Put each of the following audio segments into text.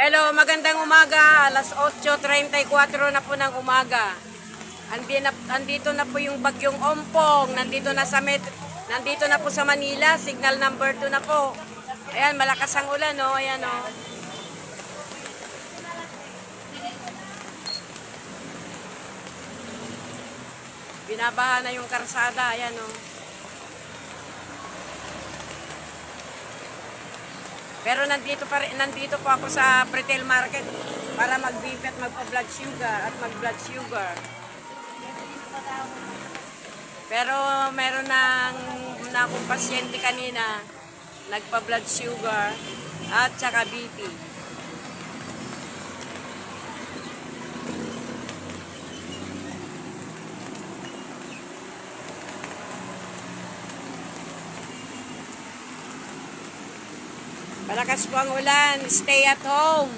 Hello, magandang umaga. Alas 8.34 na po ng umaga. Andito na po yung bagyong Ompong. Nandito na sa Met, nandito na po sa Manila. Signal number 2 na po. Ayan, malakas ang ulan, no? Ayan, no? Binabaha na yung karsada. Ayan, no? Pero nandito pa rin, nandito po ako sa retail market para mag-beef at magpa-blood sugar at mag-blood sugar. Pero meron nang na akong pasyente kanina nagpa-blood sugar at saka BP. Malakas po ang ulan. Stay at home.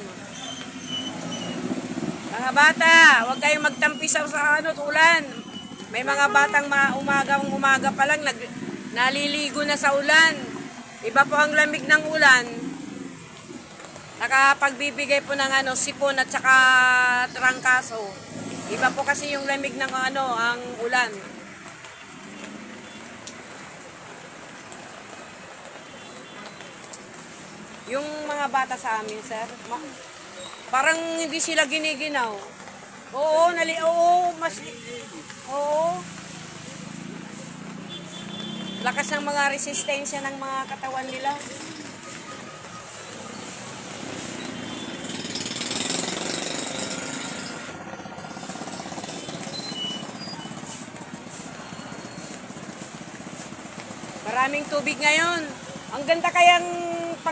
Mga bata, huwag kayong magtampisaw sa ano, ulan. May mga batang ma umagang umaga pa lang nag, naliligo na sa ulan. Iba po ang lamig ng ulan. Nakapagbibigay po ng ano, sipon at saka trangkaso. Iba po kasi yung lamig ng ano, ang ulan. Yung mga bata sa amin, sir, ma- parang hindi sila giniginaw. Oo, nali, oo, mas, oo. Lakas ng mga resistensya ng mga katawan nila. Maraming tubig ngayon. Ang ganda kayang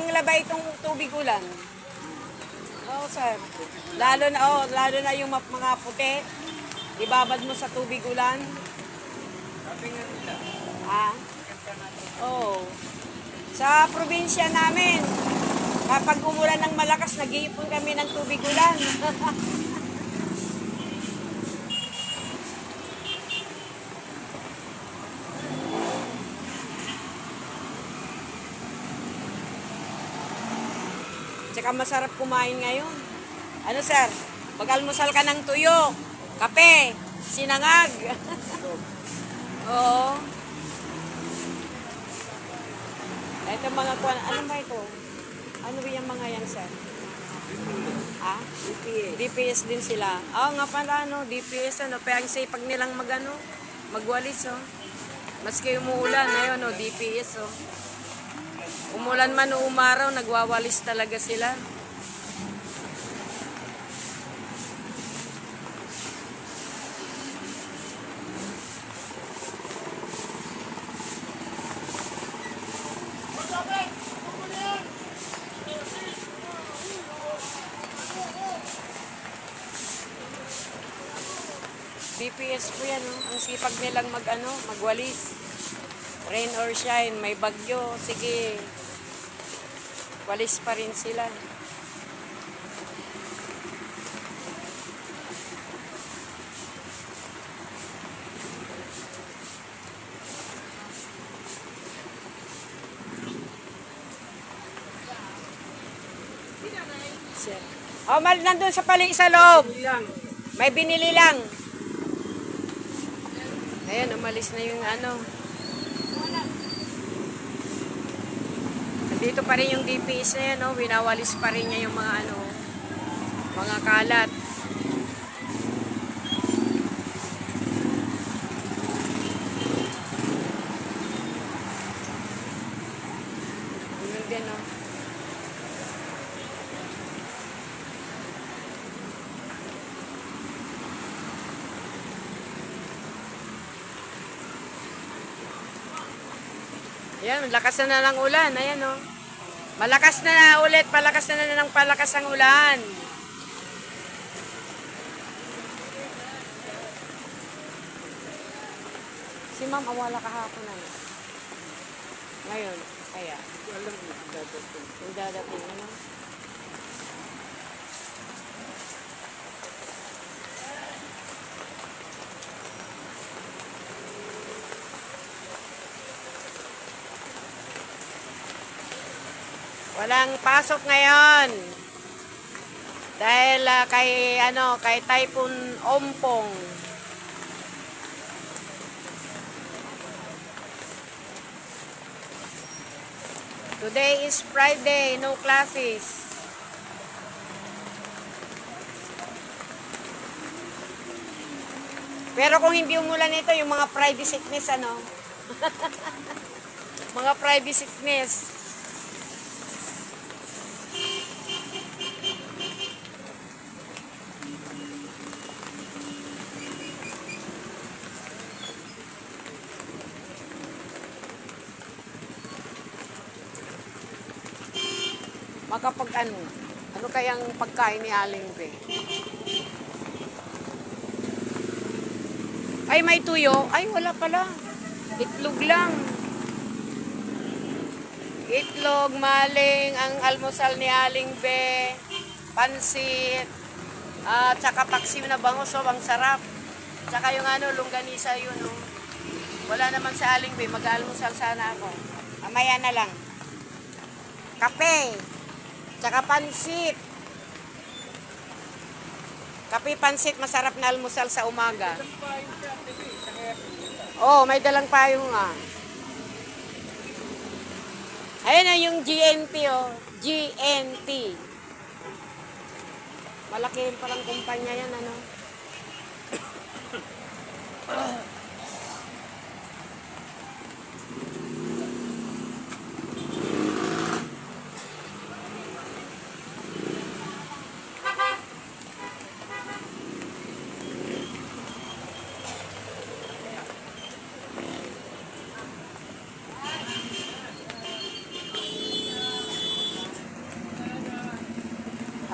panglabay itong tubig ulan. Oo, sir. Lalo na, oh, lalo na yung mga puti. Ibabad mo sa tubig ulan. Ah? Oo. Sa probinsya namin, kapag umulan ng malakas, nag-iipon kami ng tubig ulan. Tsaka masarap kumain ngayon. Ano sir? Mag-almusal ka ng tuyo, kape, sinangag. Oo. Ito mga kuwan. Ano ba ito? Ano ba yung mga yan sir? Ha? DPS. DPS din sila. Oo nga pala, no? DPS, ano? Kaya ang sipag nilang magano, magwalis, oh. Maski umuulan, ayun, no? DPS, oh. Umulan man o umaraw, nagwawalis talaga sila. BPS po yan, oh. ang sipag nilang mag, ano, magwalis. Rain or shine, may bagyo, sige. Walis pa rin sila. Oh, mal nandun sa pali sa loob. May binili lang. Ayan, umalis na yung ano. Dito pa rin yung DPS na yan, no? winawalis pa rin niya yung mga ano, mga kalat. Yun din, no? Ayan, lakas na na ng ulan. Ayan, oh. Malakas na na ulit. Palakas na na ng palakas ang ulan. Si ma'am, awala kahapon na. Ngayon, kaya. Yung dadating, ano? Walang pasok ngayon. ah, kay ano, kay Typhoon Ompong. Today is Friday, no classes. Pero kung hindi umulan ito, yung mga Friday sickness, ano? mga Friday sickness. Makapag ano, ano kayang pagkain ni Aling Be? Ay, may tuyo. Ay, wala pala. Itlog lang. Itlog, maling, ang almusal ni Aling Be, pansit, at saka paksiw na bangus, oh, ang sarap. Tsaka yung ano, longganisa yun, oh. Wala naman sa Aling Be, mag-almusal sana ako. Mamaya na lang. Kape, tsaka pansit. Kape, pansit, masarap na almusal sa umaga. Oh, may dalang payong nga. Ayun na yung GNT oh. GNT. Malaki rin palang kumpanya yan ano.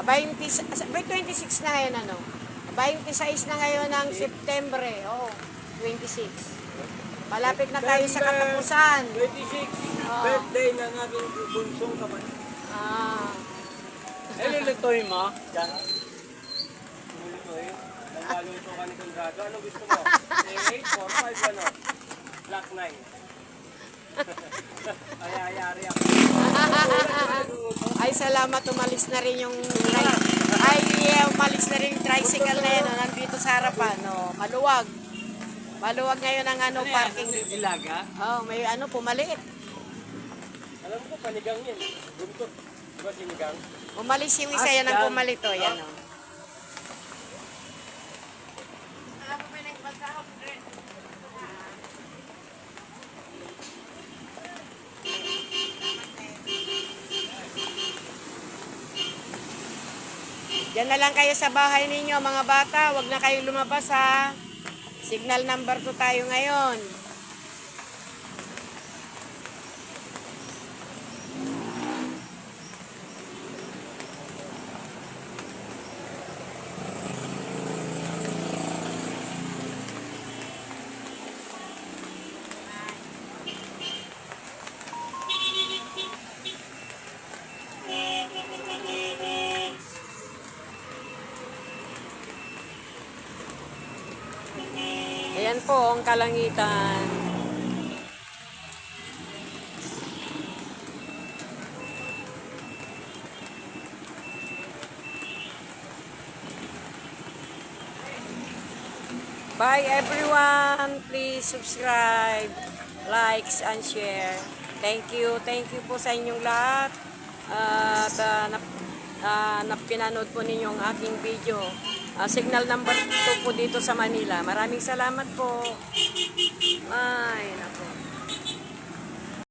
20, sa- may 26 na ngayon ano. 26 na ngayon ng September eh. Oo, 26. Malapit na tayo sa katapusan. 26, Oo. birthday ng aking bunsong kapatid. Ah, Eh, lulutoy mo? Diyan. Lulutoy? Nagpaluto ka ni Conrado. Ano gusto mo? 8, 4, 5, ano? Black 9. Ay, ayari ako. salamat umalis na rin yung ay yeah, umalis na rin yung tricycle na yun. oh, Nandito sa harapan. No. Maluwag. Maluwag ngayon ang ano, parking. Ilaga? Oh, may ano, pumaliit. Alam ko, panigang yan. Buntot. Diba sinigang? Umalis yung isa yan ang pumalito. Yan, oh. Diyan na lang kayo sa bahay ninyo, mga bata. Huwag na kayo lumabas, ha. Signal number 2 tayo ngayon. Ang kalangitan. Bye everyone. Please subscribe, likes and share. Thank you. Thank you po sa inyong lahat. At uh, ah, na pinanood po ninyo ang aking video uh, signal number 2 po dito sa Manila. Maraming salamat po. Ay, nako.